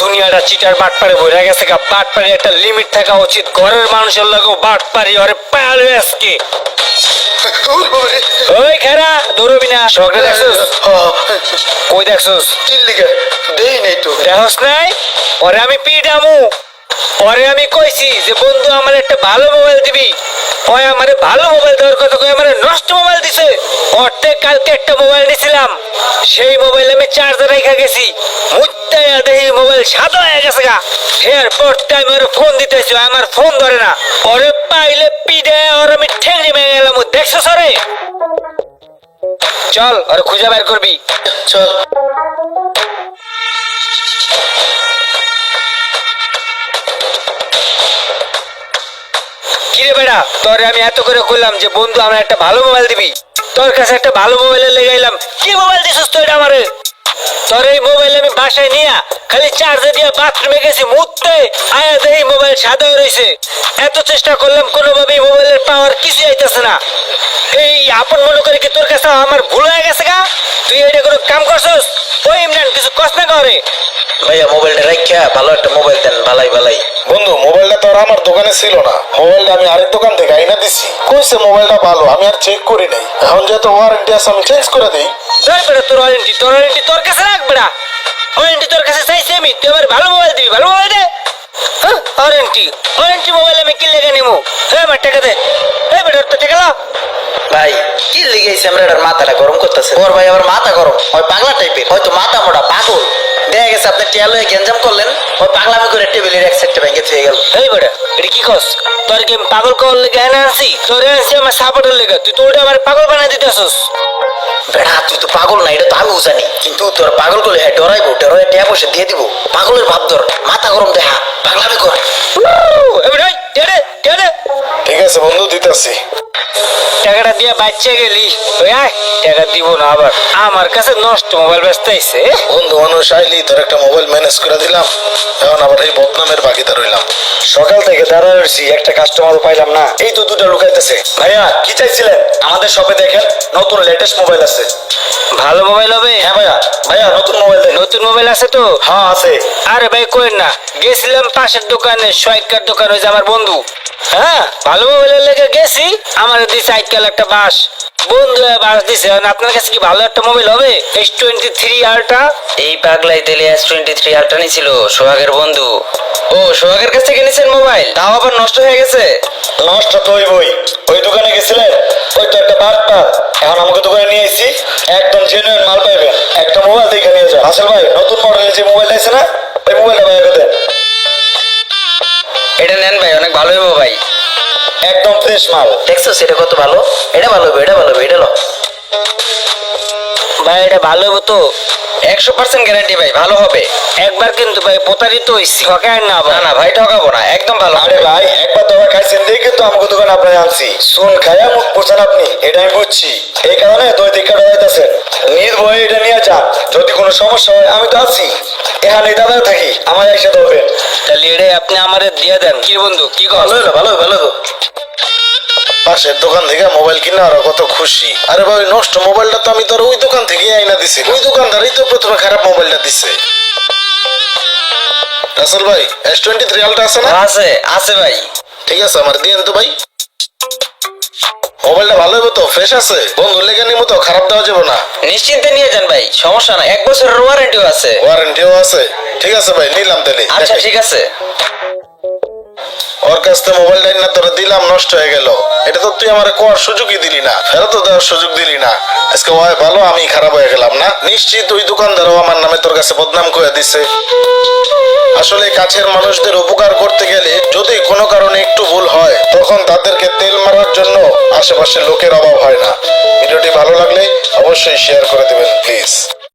দুনিয়াটা চিটার বাটপারে বইরা গেছে গা। বাটপারে একটা লিমিট থাকা উচিত। ঘরের মানুষের লগেও বাটপারি ওরে পাল আজকে। ওই খেরা দৌড়বি না। সকালে দেখছস? কই দেখছস? চিল্লিকে দেই নাই তো। দেখস নাই? ওরে আমি পিডামু ওরে আমি কইছি যে, বন্ধু, আমার একটা ভালো মোবাইল দিবি। ওই আমারে ভালো মোবাইল দেওয়ার কথা? কই আমারে নষ্ট মোবাইল দিছে। ওরতে কালকে একটা মোবাইল নিছিলাম। সেই মোবাইল আমি চার্জার রেখে গেছি। মুত্তাইয়া দেখি মোবাইল সাদা হয়ে গেছে গা। এরপর টাইম ওরে ফোন দিতেছি আমার ফোন ধরে না। পরে পাইলে পিডে, ওর আমি ঠেঙ্গি মেয়ে গেলাম দেখছ সরে। চল, ওরে খুঁজে বের করবি। চল। কিরে বেড়া, তোরে আমি এত করে কইলাম যে বন্ধু, আমার একটা ভালো মোবাইল দিবি। তোর কাছে একটা ভালো মোবাইল লেগাইলাম কি মোবাইল দিছিস তুই এটা আমারে? তোর এই মোবাইল আমি বাসায় নিয়া খালি চার্জে দিয়া বাথরুমে গেছি মুততে আয়া দেই মোবাইল সাদা রইছে। এত চেষ্টা করলাম কোনোভাবেই মোবাইলের পাওয়ার কিছু আইতেছে না। এই আপন মনে করে কি তোর কাছে আমার ভুল হয়ে গেছে গা? তুই এটা কোনো কাম করছস? ওই ইমরান কিছু কষ্ট না করে ভাইয়া মোবাইলটা রাখিয়া ভালো একটা মোবাইল দেন ভালাই ভালাই। বন্ধু মোবাইলটা তো আর আমার দোকানে ছিল না। মোবাইলটা আমি আরেক দোকান থেকে আইনা দিছি। কইছে মোবাইলটা ভালো আমি আর চেক করি নাই। এখন যেহেতু ওয়ারেন্টি আছে আমি চেঞ্জ করে দিই। তোর ওয়ারেন্টি তোর ওয়ারেন্টি তোর কাছে রাখবে না। ওয়ারেন্টি তোর কাছে চাইছি আমি, তুই আমার ভালো মোবাইল দিবি, ভালো মোবাইল দে। হ্যাঁ ওয়ারেন্টি ওয়ারেন্টি মোবাইল আমি কি লেগে নিমু। হ্যাঁ আমার টাকা দে। এই বেটা তো টাকা লাও। ভাই কি লিগেছে আমরা এটার মাথাটা গরম করতেছে। ওর ভাই আবার মাথা গরম। ওই পাগলা টাইপের হয়তো মাথা মোটা পাগল। দেখা গেছে আপনি টিয়ালো গেঞ্জাম করলেন। ওই পাগলামি করে টেবিলের এক সাইডটা ভেঙে থুয়ে গেল। এই বেটা এটা কি কস? তোর কি পাগল কল লেগে এনে আনছি? তোর আনছি আমার সাপোর্টের লেগে। তুই তো ওটা আমার পাগল বানাই দিতেছস। বেড়া তুই তো পাগল না এটা তো আমিও জানি। কিন্তু তোর পাগল করলে হ্যাঁ ডরাইবো ডরাই টিয়া বসে দিয়ে দিব। পাগলের ভাব ধর মাথা গরম দেখা। পাগলামি কর। এই বেটা দে দে দে দে ঠিক আছে বন্ধু দিতেছি। টাকাটা দিয়ে বাচ্চা গেলি। ওই আয় টাকা দিব না আবার। আমার কাছে নষ্ট মোবাইল ব্যস্ত আইছে বন্ধু মানুষ আইলি তোর একটা মোবাইল ম্যানেজ করে দিলাম। এখন আবার এই বদনামের বাকিতে রইলাম। সকাল থেকে দাঁড়া রয়েছি একটা কাস্টমার পাইলাম না। এই তো দুটো লুকাইতেছে। ভাইয়া কি চাইছিলেন? আমাদের শপে দেখেন নতুন লেটেস্ট মোবাইল আছে। ভালো মোবাইল হবে? হ্যাঁ ভাইয়া। ভাইয়া নতুন মোবাইল দেখেন। নতুন মোবাইল আছে তো? হ্যাঁ আছে। আরে ভাই কই না। গেছিলাম পাশের দোকানে সোয়াইকার দোকান ওই যে আমার বন্ধু। হ্যাঁ? ভালো? মোবাইলের লেগে গেছি আমার দিছে আজকাল একটা বাস। বন্ধু বাস দিছে। আপনার কাছে কি ভালো একটা মোবাইল হবে? এস টোয়েন্টি থ্রি আলট্রা এই পাগলাই তেলে এস টোয়েন্টি থ্রি আলট্রা নিছিল সোহাগের বন্ধু। ও সোহাগের কাছ থেকে নিছেন মোবাইল? তাও আবার নষ্ট হয়ে গেছে? নষ্ট তো ওই বই ওই দোকানে গেছিলেন? ওই তো একটা বাটপার এখন আমাকে দোকানে নিয়ে এসেছি একদম জেনুইন মাল পাইবেন। একটা মোবাইল দেখে নিয়ে যান। আসল ভাই নতুন মডেলের যে মোবাইল আছে না ওই মোবাইলটা ভাইয়াকে দেন। একদম ফ্রেশ মাল। দেখছ সেটা কত ভালো? এটা ভালো হবে এটা ভালো হবে এটা লো। ভাই এটা ভালো হবে তো? একশো পার্সেন্ট গ্যারান্টি ভাই ভালো হবে। একবার কিন্তু ভাই প্রতারিত হয়েছি ঠকায় না না না ভাই ঠকাবো না একদম ভালো আরে ভাই একবার দোকান খাইছেন দেখে কিন্তু আমাকে দোকানে আপনার আনছি। শুন খাইয়া মুখ পড়ছেন আপনি এটা আমি বুঝছি। এই কারণে দই দিকে ডরাইতেছেন নির্ভয়ে এটা নিয়ে যান যদি কোনো সমস্যা হয় আমি তো আছি এখানে দাদা থাকি আমার এসে ধরবেন। তাহলে এটাই আপনি আমারে দিয়ে দেন। কি বন্ধু কি কর? ভালো হলো ভালো ভালো তো পাশের দোকান থেকে মোবাইল কিনা আর কত খুশি। আরে ভাই নষ্ট মোবাইলটা তো আমি তোর ওই দোকান থেকে আইনা দিছি। ওই দোকানদারই তো প্রথমে খারাপ মোবাইলটা দিছে। রাসেল ভাই এস টোয়েন্টি থ্রি আলটা আছে না? আছে আছে ভাই। ঠিক আছে আমার দিয়েন তো ভাই। মোবাইলটা ভালো হবে তো? ফ্রেশ আছে? বন্ধু লেগে নিমো তো খারাপ দেওয়া যাবে না। নিশ্চিন্তে নিয়ে যান ভাই সমস্যা না এক বছরের ওয়ারেন্টিও আছে। ওয়ারেন্টিও আছে। ঠিক আছে ভাই নিলাম তাহলে। আচ্ছা ঠিক আছে। ওর কাছ থেকে না তোরা দিলাম নষ্ট হয়ে গেল। এটা তো তুই আমার কোয়ার সুযোগই দিলি না। ফেরত দেওয়ার সুযোগ দিলি না। আজকে ওয়াই ভালো আমি খারাপ হয়ে গেলাম না? নিশ্চিত ওই দোকানদারও আমার নামে তোর কাছে বদনাম করে দিছে। আসলে কাছের মানুষদের উপকার করতে গেলে যদি কোনো কারণে একটু ভুল হয় তখন তাদেরকে তেল মারার জন্য আশেপাশে লোকের অভাব হয় না। ভিডিওটি ভালো লাগলে অবশ্যই শেয়ার করে দেবেন প্লিজ